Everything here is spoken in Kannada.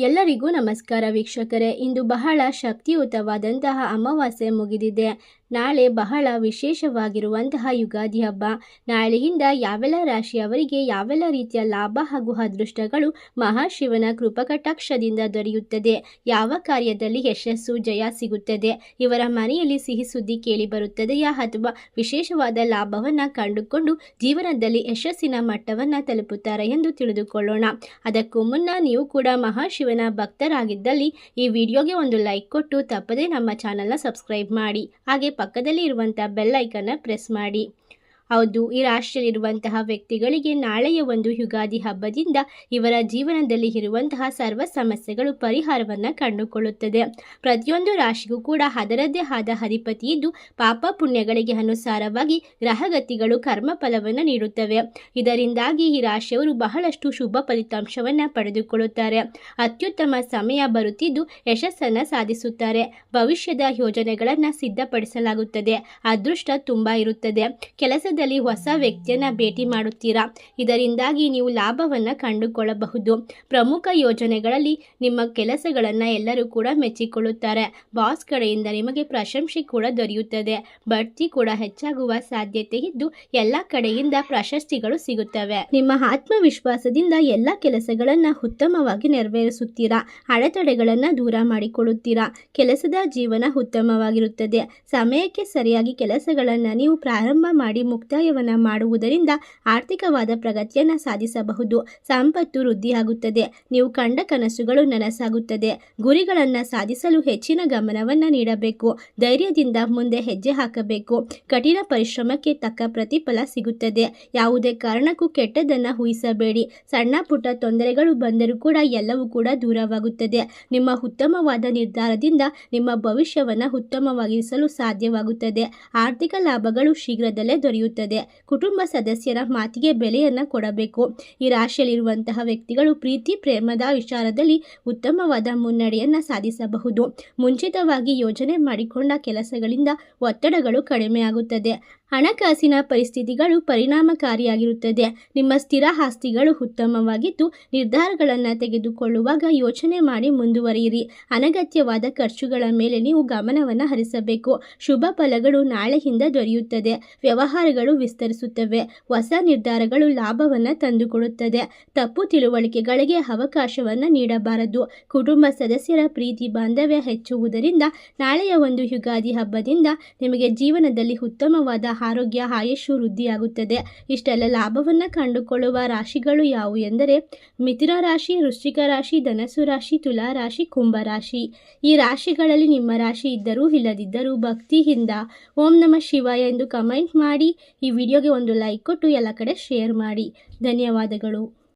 ಎಲ್ಲರಿಗೂ ನಮಸ್ಕಾರ ವೀಕ್ಷಕರೇ. ಇಂದು ಬಹಳ ಶಕ್ತಿಯುತವಾದಂತಹ ಅಮಾವಾಸ್ಯೆ ಮುಗಿದಿದೆ. ನಾಳೆ ಬಹಳ ವಿಶೇಷವಾಗಿರುವಂತಹ ಯುಗಾದಿ ಹಬ್ಬ. ನಾಳೆಯಿಂದ ಯಾವೆಲ್ಲ ರಾಶಿಯವರಿಗೆ ಯಾವೆಲ್ಲ ರೀತಿಯ ಲಾಭ ಹಾಗೂ ಅದೃಷ್ಟಗಳು ಮಹಾಶಿವನ ಕೃಪಕಟಾಕ್ಷದಿಂದ ದೊರೆಯುತ್ತದೆ? ಯಾವ ಕಾರ್ಯದಲ್ಲಿ ಯಶಸ್ಸು, ಜಯ ಸಿಗುತ್ತದೆ? ಇವರ ಮನೆಯಲ್ಲಿ ಸಿಹಿ ಸುದ್ದಿ ಕೇಳಿ ಬರುತ್ತದೆಯಾ ಅಥವಾ ವಿಶೇಷವಾದ ಲಾಭವನ್ನು ಕಂಡುಕೊಂಡು ಜೀವನದಲ್ಲಿ ಯಶಸ್ಸಿನ ಮಟ್ಟವನ್ನು ತಲುಪುತ್ತಾರೆ ಎಂದು ತಿಳಿದುಕೊಳ್ಳೋಣ. ಅದಕ್ಕೂ ಮುನ್ನ ನೀವು ಕೂಡ ಮಹಾಶಿವನ ಭಕ್ತರಾಗಿದ್ದಲ್ಲಿ ಈ ವಿಡಿಯೋಗೆ ಒಂದು ಲೈಕ್ ಕೊಟ್ಟು ತಪ್ಪದೇ ನಮ್ಮ ಚಾನಲ್ನ ಸಬ್ಸ್ಕ್ರೈಬ್ ಮಾಡಿ. ಹಾಗೆ ಪಕ್ಕದಲ್ಲಿ ಇರುವಂಥ ಬೆಲ್ ಐಕನ್ನ ಪ್ರೆಸ್ ಮಾಡಿ. ಹೌದು, ಈ ರಾಶಿಯಲ್ಲಿರುವಂತಹ ವ್ಯಕ್ತಿಗಳಿಗೆ ನಾಳೆಯ ಒಂದು ಯುಗಾದಿ ಹಬ್ಬದಿಂದ ಇವರ ಜೀವನದಲ್ಲಿ ಇರುವಂತಹ ಸರ್ವ ಸಮಸ್ಯೆಗಳು ಪರಿಹಾರವನ್ನು ಕಂಡುಕೊಳ್ಳುತ್ತದೆ. ಪ್ರತಿಯೊಂದು ರಾಶಿಗೂ ಕೂಡ ಅದರದ್ದೇ ಆದ ಅಧಿಪತಿ ಇದ್ದು ಪಾಪ ಪುಣ್ಯಗಳಿಗೆ ಅನುಸಾರವಾಗಿ ಗ್ರಹಗತಿಗಳು ಕರ್ಮ ಫಲವನ್ನು ನೀಡುತ್ತವೆ. ಇದರಿಂದಾಗಿ ಈ ರಾಶಿಯವರು ಬಹಳಷ್ಟು ಶುಭ ಫಲಿತಾಂಶವನ್ನು ಪಡೆದುಕೊಳ್ಳುತ್ತಾರೆ. ಅತ್ಯುತ್ತಮ ಸಮಯ ಬರುತ್ತಿದ್ದು ಯಶಸ್ಸನ್ನು ಸಾಧಿಸುತ್ತಾರೆ. ಭವಿಷ್ಯದ ಯೋಜನೆಗಳನ್ನು ಸಿದ್ಧಪಡಿಸಲಾಗುತ್ತದೆ. ಅದೃಷ್ಟ ತುಂಬಾ ಇರುತ್ತದೆ. ಕೆಲಸದಲ್ಲಿ ಹೊಸ ವ್ಯಕ್ತಿಯನ್ನು ಭೇಟಿ ಮಾಡುತ್ತೀರಾ? ಇದರಿಂದಾಗಿ ನೀವು ಲಾಭವನ್ನು ಕಂಡುಕೊಳ್ಳಬಹುದು. ಪ್ರಮುಖ ಯೋಜನೆಗಳಲ್ಲಿ ನಿಮ್ಮ ಕೆಲಸಗಳನ್ನು ಎಲ್ಲರೂ ಕೂಡ ಮೆಚ್ಚಿಕೊಳ್ಳುತ್ತಾರೆ. ಬಾಸ್ ಕಡೆಯಿಂದ ನಿಮಗೆ ಪ್ರಶಂಸೆ ಕೂಡ ದೊರೆಯುತ್ತದೆ. ಬಡ್ತಿ ಕೂಡ ಹೆಚ್ಚಾಗುವ ಸಾಧ್ಯತೆ ಇದ್ದು, ಎಲ್ಲ ಕಡೆಯಿಂದ ಪ್ರಶಸ್ತಿಗಳು ಸಿಗುತ್ತವೆ. ನಿಮ್ಮ ಆತ್ಮವಿಶ್ವಾಸದಿಂದ ಎಲ್ಲ ಕೆಲಸಗಳನ್ನು ಉತ್ತಮವಾಗಿ ನೆರವೇರಿಸುತ್ತೀರಾ? ಅಡೆತಡೆಗಳನ್ನು ದೂರ ಮಾಡಿಕೊಳ್ಳುತ್ತೀರಾ? ಕೆಲಸದ ಜೀವನ ಉತ್ತಮವಾಗಿರುತ್ತದೆ. ಸಮಯಕ್ಕೆ ಸರಿಯಾಗಿ ಕೆಲಸಗಳನ್ನು ನೀವು ಪ್ರಾರಂಭ ಮಾಡಿ ಮುಕ್ತಾಯವನ್ನು ಮಾಡುವುದರಿಂದ ಆರ್ಥಿಕವಾದ ಪ್ರಗತಿಯನ್ನು ಸಾಧಿಸಬಹುದು. ಸಂಪತ್ತು ವೃದ್ಧಿಯಾಗುತ್ತದೆ. ನೀವು ಕಂಡ ಕನಸುಗಳು ನನಸಾಗುತ್ತದೆ. ಗುರಿಗಳನ್ನು ಸಾಧಿಸಲು ಹೆಚ್ಚಿನ ಗಮನವನ್ನು ನೀಡಬೇಕು. ಧೈರ್ಯದಿಂದ ಮುಂದೆ ಹೆಜ್ಜೆ ಹಾಕಬೇಕು. ಕಠಿಣ ಪರಿಶ್ರಮಕ್ಕೆ ತಕ್ಕ ಪ್ರತಿಫಲ ಸಿಗುತ್ತದೆ. ಯಾವುದೇ ಕಾರಣಕ್ಕೂ ಕೆಟ್ಟದನ್ನು ಊಹಿಸಬೇಡಿ. ಸಣ್ಣ ಪುಟ್ಟ ತೊಂದರೆಗಳು ಬಂದರೂ ಕೂಡ ಎಲ್ಲವೂ ಕೂಡ ದೂರವಾಗುತ್ತದೆ. ನಿಮ್ಮ ಉತ್ತಮವಾದ ನಿರ್ಧಾರದಿಂದ ನಿಮ್ಮ ಭವಿಷ್ಯವನ್ನು ಉತ್ತಮವಾಗಿಸಲು ಸಾಧ್ಯವಾಗುತ್ತದೆ. ಆರ್ಥಿಕ ಲಾಭಗಳು ಶೀಘ್ರದಲ್ಲೇ ದೊರೆಯುತ್ತದೆ ಕುಟುಂಬ ಸದಸ್ಯರ ಮಾತಿಗೆ ಬೆಲೆಯನ್ನು ಕೊಡಬೇಕು. ಈ ರಾಶಿಯಲ್ಲಿರುವಂತಹ ವ್ಯಕ್ತಿಗಳು ಪ್ರೀತಿ, ಪ್ರೇಮದ ವಿಚಾರದಲ್ಲಿ ಉತ್ತಮವಾದ ಮುನ್ನಡೆಯನ್ನು ಸಾಧಿಸಬಹುದು. ಮುಂಚಿತವಾಗಿ ಯೋಜನೆ ಮಾಡಿಕೊಂಡ ಕೆಲಸಗಳಿಂದ ಒತ್ತಡಗಳು ಕಡಿಮೆಯಾಗುತ್ತದೆ. ಹಣಕಾಸಿನ ಪರಿಸ್ಥಿತಿಗಳು ಪರಿಣಾಮಕಾರಿಯಾಗಿರುತ್ತದೆ. ನಿಮ್ಮ ಸ್ಥಿರ ಆಸ್ತಿಗಳು ಉತ್ತಮವಾಗಿದ್ದು, ನಿರ್ಧಾರಗಳನ್ನು ತೆಗೆದುಕೊಳ್ಳುವಾಗ ಯೋಚನೆ ಮಾಡಿ ಮುಂದುವರಿಯಿರಿ. ಅನಗತ್ಯವಾದ ಖರ್ಚುಗಳ ಮೇಲೆ ನೀವು ಗಮನವನ್ನು ಹರಿಸಬೇಕು. ಶುಭ ಫಲಗಳು ನಾಳೆಯಿಂದ ದೊರೆಯುತ್ತದೆ. ವ್ಯವಹಾರಗಳು ವಿಸ್ತರಿಸುತ್ತವೆ. ಹೊಸ ನಿರ್ಧಾರಗಳು ಲಾಭವನ್ನು ತಂದುಕೊಡುತ್ತದೆ. ತಪ್ಪು ತಿಳುವಳಿಕೆಗಳಿಗೆ ಅವಕಾಶವನ್ನು ನೀಡಬಾರದು. ಕುಟುಂಬ ಸದಸ್ಯರ ಪ್ರೀತಿ ಬಾಂಧವ್ಯ ಹೆಚ್ಚುವುದರಿಂದ ನಾಳೆಯ ಒಂದು ಯುಗಾದಿ ಹಬ್ಬದಿಂದ ನಿಮಗೆ ಜೀವನದಲ್ಲಿ ಉತ್ತಮವಾದ ಆರೋಗ್ಯ ಆಯುಷು ವೃದ್ಧಿಯಾಗುತ್ತದೆ. ಇಷ್ಟೆಲ್ಲ ಲಾಭವನ್ನು ಕಂಡುಕೊಳ್ಳುವ ರಾಶಿಗಳು ಯಾವುವು ಎಂದರೆ, ಮಿಥುನ ರಾಶಿ, ವೃಶ್ಚಿಕ ರಾಶಿ ಧನಸು ರಾಶಿ, ತುಲಾ ರಾಶಿ, ಕುಂಭ ರಾಶಿ. ಈ ರಾಶಿಗಳಲ್ಲಿ ನಿಮ್ಮ ರಾಶಿ ಇದ್ದರೂ ಇಲ್ಲದಿದ್ದರೂ ಭಕ್ತಿಯಿಂದ ಓಂ ನಮ ಶಿವಾಯ ಎಂದು ಕಮೆಂಟ್ ಮಾಡಿ, ಈ ವಿಡಿಯೋಗೆ ಒಂದು ಲೈಕ್ ಕೊಟ್ಟು ಎಲ್ಲ ಕಡೆ ಶೇರ್ ಮಾಡಿ. ಧನ್ಯವಾದಗಳು.